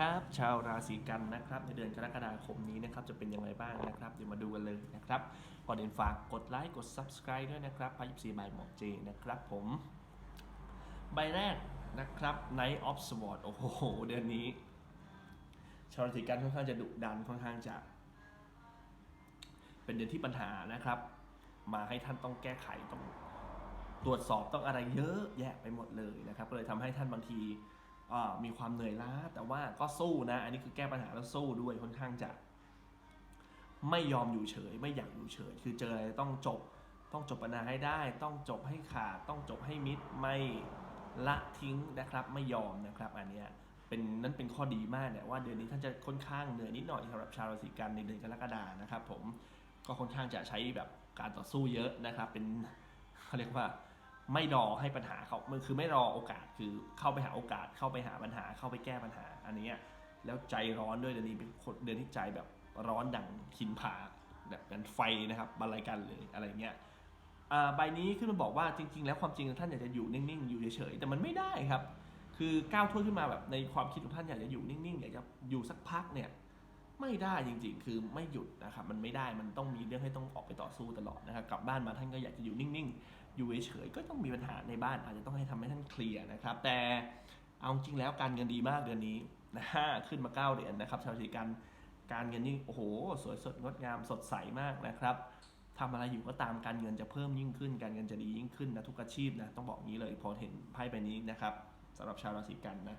ครับ ชาวราศีกันนะครับในเดือนกรกฎาคมนี้นะครับจะเป็นยังไงบ้างนะครับเดี๋ยวมาดูกันเลยนะครับก่อนอื่นฝากกดไลค์กด Subscribe ด้วยนะครับพายิบสีใบหมอเจนะครับผม ใบแรกนะครับ Night of Sword โอ้โห เดือนนี้ ชาวราศีกันค่อนข้างจะดุดันค่อนข้างจะ เป็นเดือนที่ปัญหานะครับ มาให้ท่านต้องแก้ไขต้องตรวจสอบต้องอะไรเยอะแยะไปหมดเลยนะครับก็เลยทำให้ท่านบางที มีความเหนื่อยล้าแต่ว่าก็สู้นะ อันนี้คือแก้ปัญหาแล้วสู้ด้วยค่อนข้างจะ ไม่ยอมอยู่เฉย ไม่อยากอยู่เฉย คือเจออะไรต้องจบ ต้องจบปัญหาให้ได้ ต้องจบให้ขาด ต้องจบให้มิดไม่ละทิ้งนะครับ ไม่ยอมนะครับ อันเนี้ยเป็นนั่นเป็นข้อดีมากเนี่ยว่าเดือนนี้ท่านจะค่อนข้างเหนื่อยนิดหน่อยสำหรับชาวราศีกันในเดือนกรกฎานะครับ ผมก็ค่อนข้างจะใช้แบบการต่อสู้เยอะนะครับ เป็นเขาเรียกว่า ไม่รอให้ปัญหาเขามันคือไม่รอโอกาสคือเข้าไปหาโอกาสเข้าไปหาปัญหาเข้าไปแก้ปัญหาอันนี้แล้วใจร้อนด้วยเดือนนี้เป็นคนเดือนที่ใจแบบร้อนดังขินผาแบบกันไฟนะครับบรรลัยกันเลยอะไรเงี้ยอ่าใบนี้ขึ้นมาบอกว่าจริง ๆ แล้วความจริงท่านอยากจะอยู่นิ่งๆอยู่เฉยๆแต่มันไม่ได้ครับ คือก้าวถ้วขึ้นมาแบบในความคิดของท่านอยากจะอยู่นิ่งๆอยากจะอยู่สักพักเนี่ยไม่ได้จริงๆ คือไม่หยุดนะครับ มันไม่ได้ มันต้องมีเรื่องให้ต้องออกไปต่อสู้ตลอดนะครับ กลับบ้านมาท่านก็อยากจะอยู่นิ่งๆ อยู่เฉยๆก็ต้องมีปัญหาในบ้านอาจจะต้องให้ทำให้ท่านเคลียร์นะครับ แต่เอาจริงแล้วการเงินดีมากเดือนนี้นะฮะขึ้นมาเก้าเหรียญนะครับชาวราศีกันการเงินนี่โอ้โห สวยสดงดงามสดใสมากนะครับทำอะไรอยู่ก็ตามการเงินจะเพิ่มยิ่งขึ้น การเงินจะดียิ่งขึ้นนะทุกอาชีพนะต้องบอกงี้เลยพอเห็นไพ่ใบนี้นะครับสำหรับชาวราศีกันนะ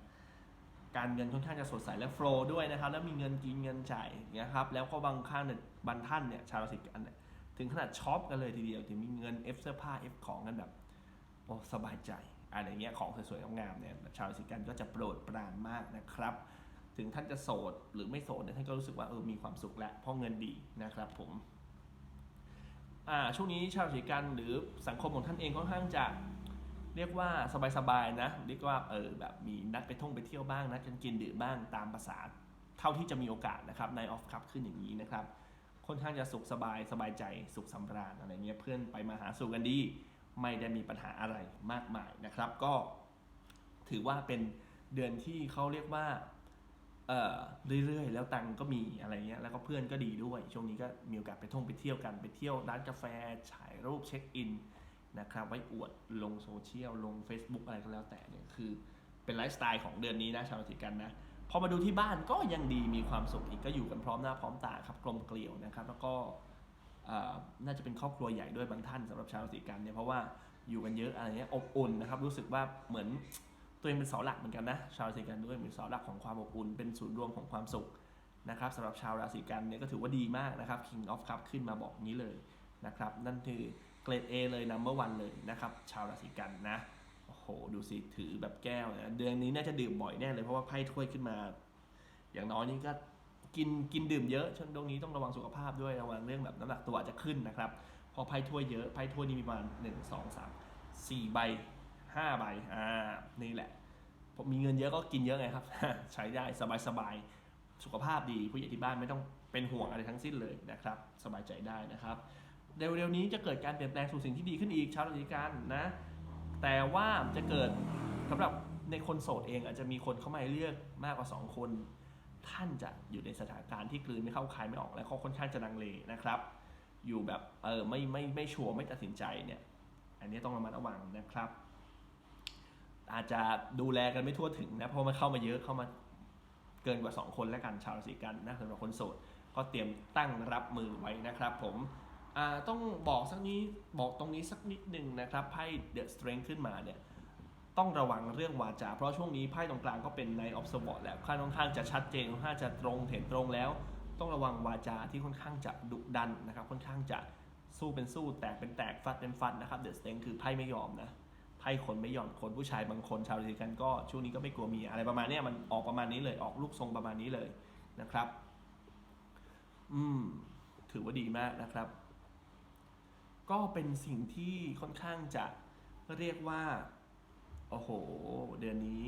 การเงินค่อนข้างจะสดใสและโฟล์ด้วยนะครับแล้วมีเงินกินเงินจ่ายนะครับแล้วก็บางข้างเนี่ยบางท่านเนี่ยชาวราศีกันเนี่ย ถึงขนาดช็อปกันเลยทีเดียวถึงมีเงินเอฟเสื้อผ้าเอฟของกันแบบโอ้สบายใจอะไรเงี้ยของสวยๆงามๆเนี่ยชาวราศีกันก็จะโปรดปรานมากนะครับ ถึงท่านจะโสดหรือไม่โสดเนี่ยท่านก็รู้สึกว่าเออมีความสุขแล้วเพราะเงินดีนะครับผมอ่าช่วงนี้ชาวราศีกันหรือสังคมของท่านเองค่อนข้างจะเรียกว่าสบายๆนะเรียกว่าเออแบบมีนัดไปท่องไปเที่ยวบ้างนัดกันกินดื่มบ้างตามภาษาเท่าที่จะมีโอกาสนะครับในออฟคัพขึ้นอย่างนี้นะครับ ค่อนข้างจะสุขสบายสบายใจสุขสำราญอะไรเงี้ยเพื่อนไปมาหาสู่กันดี ไม่ได้มีปัญหาอะไรมากมายนะครับ ก็ถือว่าเป็นเดือนที่เขาเรียกว่าเอ่อเรื่อยๆ แล้วตังก็มีอะไรเงี้ยแล้วก็เพื่อนก็ดีด้วย ช่วงนี้ก็มีโอกาสไปท่องไปเที่ยวกันไปเที่ยวร้านกาแฟถ่ายรูปเช็คอินนะครับไว้อวดลงโซเชียลลง Facebook อะไรก็แล้วแต่เนี่ยคือเป็นไลฟ์สไตล์ของเดือนนี้นะชาวราศีกันนะ พอมาดูที่บ้านก็ยังดีมีความสุขอีกก็อยู่กันพร้อมหน้าพร้อมตาครับกลมเกลียวนะครับ แล้วก็น่าจะเป็นครอบครัวใหญ่ด้วยบางท่านสำหรับชาวราศีกันเนี่ยเพราะว่าอยู่กันเยอะอะไรเงี้ยอบอุ่นนะครับ รู้สึกว่าเหมือนตัวเองเป็นเสาหลักเหมือนกันนะชาวราศีกันด้วยเป็นเสาหลักของความอบอุ่นเป็นศูนย์รวมของความสุขนะครับสำหรับชาวราศีกันเนี่ยก็ถือว่าดีมากนะครับ King of Cup ขึ้นมาบอกนี้เลยนะครับ นั่นคือเกรด A เลย number one เลยนะครับ ชาวราศีกันนะ ดูสิถือแบบแก้วนะเดือนนี้น่าจะดื่มบ่อยแน่เลยเพราะว่าไพ่ถ้วยขึ้นมา อย่างน้อยนี่ก็กินกินดื่มเยอะช่วงตรงนี้ต้องระวังสุขภาพด้วยระวังเรื่องแบบน้ำหนักตัวอาจจะขึ้นนะครับพอไพ่ถ้วยเยอะไพ่ถ้วยนี่มีประมาณหนึ่งสองสามสี่ใบห้าใบอ่านี่แหละผมมีเงินเยอะก็กินเยอะไงครับ ใช้ได้สบายสบายๆสุขภาพดีผู้ใหญ่ที่บ้านไม่ต้องเป็นห่วงอะไรทั้งสิ้นเลยนะครับ สบายใจได้นะครับเร็วๆนี้จะเกิดการเปลี่ยนแปลงสู่สิ่งที่ดีขึ้นอีกชาวราศีกันนะ แต่ว่าจะเกิดสำหรับในคนโสดเองอาจจะมีคนเข้ามาเลือกมากกว่า 2 คน ท่านจะอยู่ในสถานการณ์ที่กลืนไม่เข้าคายไม่ออกและเขาค่อนข้างจะลังเลนะครับ อยู่แบบเออไม่ไม่ไม่ชัวร์ไม่ตัดสินใจเนี่ย อันนี้ต้องระมัดระวังนะครับ อาจจะดูแลกันไม่ทั่วถึงนะเพราะมันเข้ามาเยอะเข้ามาเกินกว่า 2 คนแล้วกันชาวราศีกันนะสำหรับคนโสดก็เตรียมตั้งรับมือไว้นะครับผม ต้องบอกสักนี้บอกตรงนี้สักนิดหนึ่งนะครับไพ่เดอะสเตรน h ขึ้นมาเนี่ยต้องระวังเรื่องวาจา เพราะช่วงนี้ไพ่ตรงกลางก็เป็นในออฟสวอตแล้วค่อนข้างจะชัดเจนค่อนข้างจะตรงเห็นตรงแล้ว ต้องระวังวาจาที่ค่อนข้างจะดุดันนะครับ ค่อนข้างจะสู้เป็นสู้แตกเป็นแตกฟัดเป็นฟัดนะครับเดอะสเตนคือไพ่ไม่ยอมนะไพ่คนไม่ยอมคนผู้ชายบางคนชาวราศีกันก็ช่วงนี้ก็ไม่กลัวมีอะไรประมาณนี้มันออกประมาณนี้เลยออกลูกทรงประมาณนี้เลยนะครับ อืมถือว่าดีมากนะครับ ก็เป็นสิ่งที่ค่อนข้างจะเรียกว่า โอ้โห เดือนนี้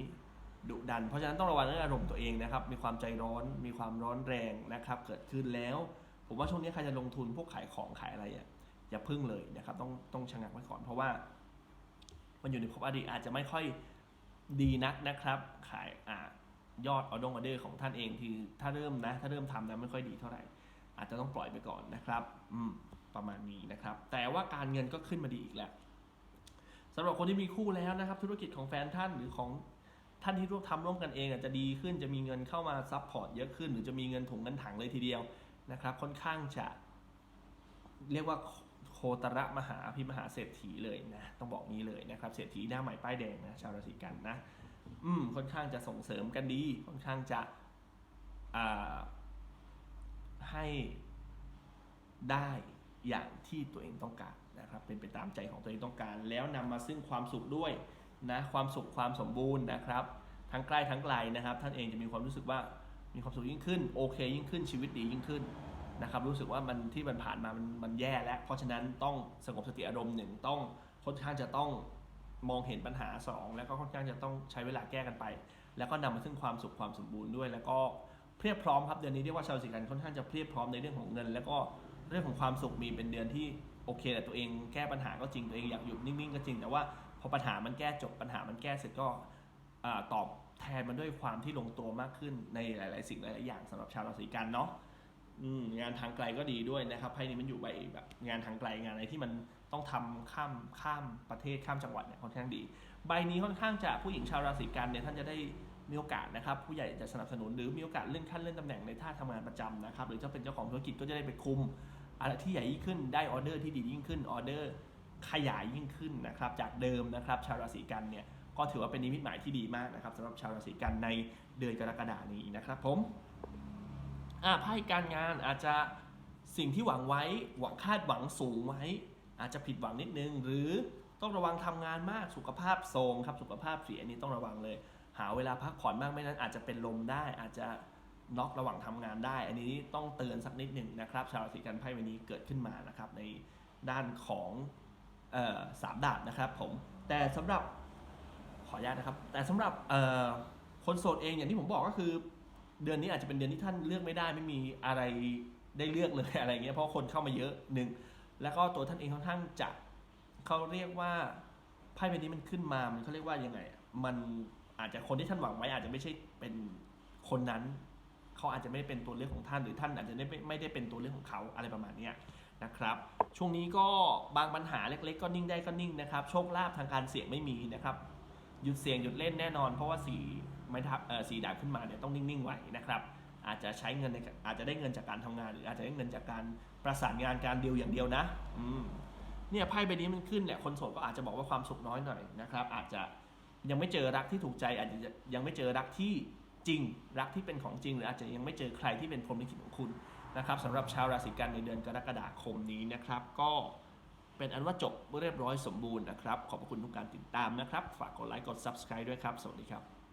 ดุดัน เพราะฉะนั้นต้องระวังเรื่องอารมณ์ตัวเองนะครับ มีความใจร้อน มีความร้อนแรงนะครับ เกิดขึ้นแล้ว ผมว่าช่วงนี้ใครจะลงทุนพวกขายของขายอะไรอะอย่าพึ่งเลยนะครับ ต้องต้องชะงักไว้ก่อน เพราะว่า มันอยู่ในภพอดีตอาจจะไม่ค่อยดีนักนะครับ ขายอ่ายอดออดงออเดอร์ของท่านเองที่ถ้าเริ่มนะ ถ้าเริ่มทำนะไม่ค่อยดีเท่าไหร่ อาจจะต้องปล่อยไปก่อนนะครับ อืม ประมาณนี้นะครับ แต่ว่าการเงินก็ขึ้นมาดีอีกแล้วสำหรับคนที่มีคู่แล้วนะครับ ธุรกิจของแฟนท่านหรือของท่านที่ร่วมทำร่วมกันเองอาจจะดีขึ้นจะมีเงินเข้ามาซับพอร์ตเยอะขึ้น หรือจะมีเงินถุงเงินถังเลยทีเดียวนะครับ ค่อนข้างจะ เรียกว่าโคตรมหาพิมหาเศรษฐีเลยนะ ต้องบอกงี้เลยนะครับ เศรษฐีหน้าใหม่ป้ายแดงนะชาวราศีกันนะ อืมค่อนข้างจะส่งเสริมกันดี ค่อนข้างจะอ่าให้ได้ อย่างที่ตัวเองต้องการนะครับ เป็นไปตามใจของตัวเองต้องการ แล้วนำมาซึ่งความสุขด้วยนะความสุขความสมบูรณ์นะครับ ทั้งใกล้ทั้งไกลนะครับ ท่านเองจะมีความรู้สึกว่ามีความสุขยิ่งขึ้นโอเค ยิ่งขึ้นชีวิตดียิ่งขึ้นนะครับ รู้สึกว่ามันที่มันผ่านมามันมันแย่แล้ว เพราะฉะนั้นต้องสงบสติอารมณ์หนึ่งต้องค่อนข้างจะต้องมองเห็นปัญหาสองแล้วก็ค่อนข้างจะต้องใช้เวลาแก้กันไป แล้วก็นำมาซึ่งความสุขความสมบูรณ์ด้วย แล้วก็เพียบพร้อมครับเดือนนี้เรียกว่าชาวราศีกันค่อนข้างจะเพียบพร้อมในเรื่องของเงิน แล้วก็ เรื่องของความสุขมีเป็นเดือนที่โอเคแต่ตัวเองแก้ปัญหาก็จริงตัวเองอยากหยุดนิ่งๆก็จริง แต่ว่าพอปัญหามันแก้จบปัญหามันแก้เสร็จก็ตอบแทนมันด้วยความที่ลงตัวมากขึ้นในหลาย ๆ สิ่งหลายๆอย่างสำหรับชาวราศีกันเนาะงานทางไกลก็ดีด้วยนะครับไพ่นี้มันอยู่ใบแบบงานทางไกลงานอะไรที่มันต้องทำข้ามข้ามประเทศข้ามจังหวัดเนี่ยค่อนข้างดี ใบนี้ค่อนข้างจะผู้หญิงชาวราศีกันเนี่ยท่านจะได้ มีโอกาสนะครับผู้ใหญ่จะสนับสนุนหรือมีโอกาสเลื่อนขั้นเลื่อนตำแหน่งในท่าทำงานประจำนะครับหรือจะเป็นเจ้าของธุรกิจก็จะได้ไปคุมอะไรที่ใหญ่ยิ่งขึ้นได้ออเดอร์ที่ดียิ่งขึ้นออเดอร์ขยายยิ่งขึ้นนะครับจากเดิมนะครับชาวราศีกันเนี่ยก็ถือว่าเป็นนิมิตหมายที่ดีมากนะครับสำหรับชาวราศีกันในเดือนกรกฎานี้นะครับผมอ่าไพ่การงานอาจจะสิ่งที่หวังไว้หวังคาดหวังสูงไว้ อาจจะผิดหวังนิดนึง หรือต้องระวังทำงานมากสุขภาพโทรมครับสุขภาพเสียนนี้ต้องระวังเลย หาเวลาพักผ่อนมากไม่นั้นอาจจะเป็นลมได้ อาจจะน็อกระหว่างทำงานได้ อันนี้ต้องเตือนสักนิดหนึ่งนะครับ ชาวราศีกันไพ่วันนี้เกิดขึ้นมานะครับ ในด้านของออสามดาบนะครับผมแต่สำหรับขออนุญาตนะครับ แต่สำหรับคนโสดเองอย่างที่ผมบอกก็คือ เดือนนี้อาจจะเป็นเดือนที่ท่านเลือกไม่ได้ไม่มีอะไรได้เลือกเลยอะไรเงี้ยเพราะคนเข้ามาเยอะหนึ่งแล้วก็ตัวท่านเองค่อนข้างจะเขาเรียกว่าไพ่ใบนี้มันขึ้นมามันเขาเรียกว่ายังไง มัน อาจจะคนที่ท่านหวังไว้อาจจะไม่ใช่เป็นคนนั้น เขาอาจจะไม่ได้เป็นตัวเลือกของท่าน หรือท่านอาจจะไม่ไม่ได้เป็นตัวเลือกของเขาอะไรประมาณนี้นะครับ ช่วงนี้ก็บางปัญหาเล็ก ๆ ก็นิ่งได้ก็นิ่งนะครับ โชคลาภทางการเสี่ยงไม่มีนะครับหยุดเสี่ยงหยุดเล่นแน่นอน เพราะว่าสีไม้ทับเอ่อสีดาบขึ้นมาเนี่ยต้องนิ่งๆไว้นะครับ อาจจะใช้เงินในอาจจะได้เงินจากการทำงาน หรืออาจจะได้เงินจากการประสานงานการเดียวอย่างเดียวนะ อืมเนี่ยไพ่ใบนี้มันขึ้นแหละคนโสดก็อาจจะบอกว่าความสุขน้อยหน่อยนะครับ อาจจะ ยังไม่เจอรักที่ถูกใจอาจจะยังไม่เจอรักที่จริง รักที่เป็นของจริง หรืออาจจะยังไม่เจอใครที่เป็นพรหมลิขิตของคุณนะครับสำหรับชาวราศีกันในเดือนกรกฎาคมนี้นะครับ ก็เป็นอันว่าจบเรียบร้อยสมบูรณ์นะครับ ขอบพระคุณทุกการติดตามนะครับ ฝากกดไลค์กด subscribe ด้วยครับ สวัสดีครับ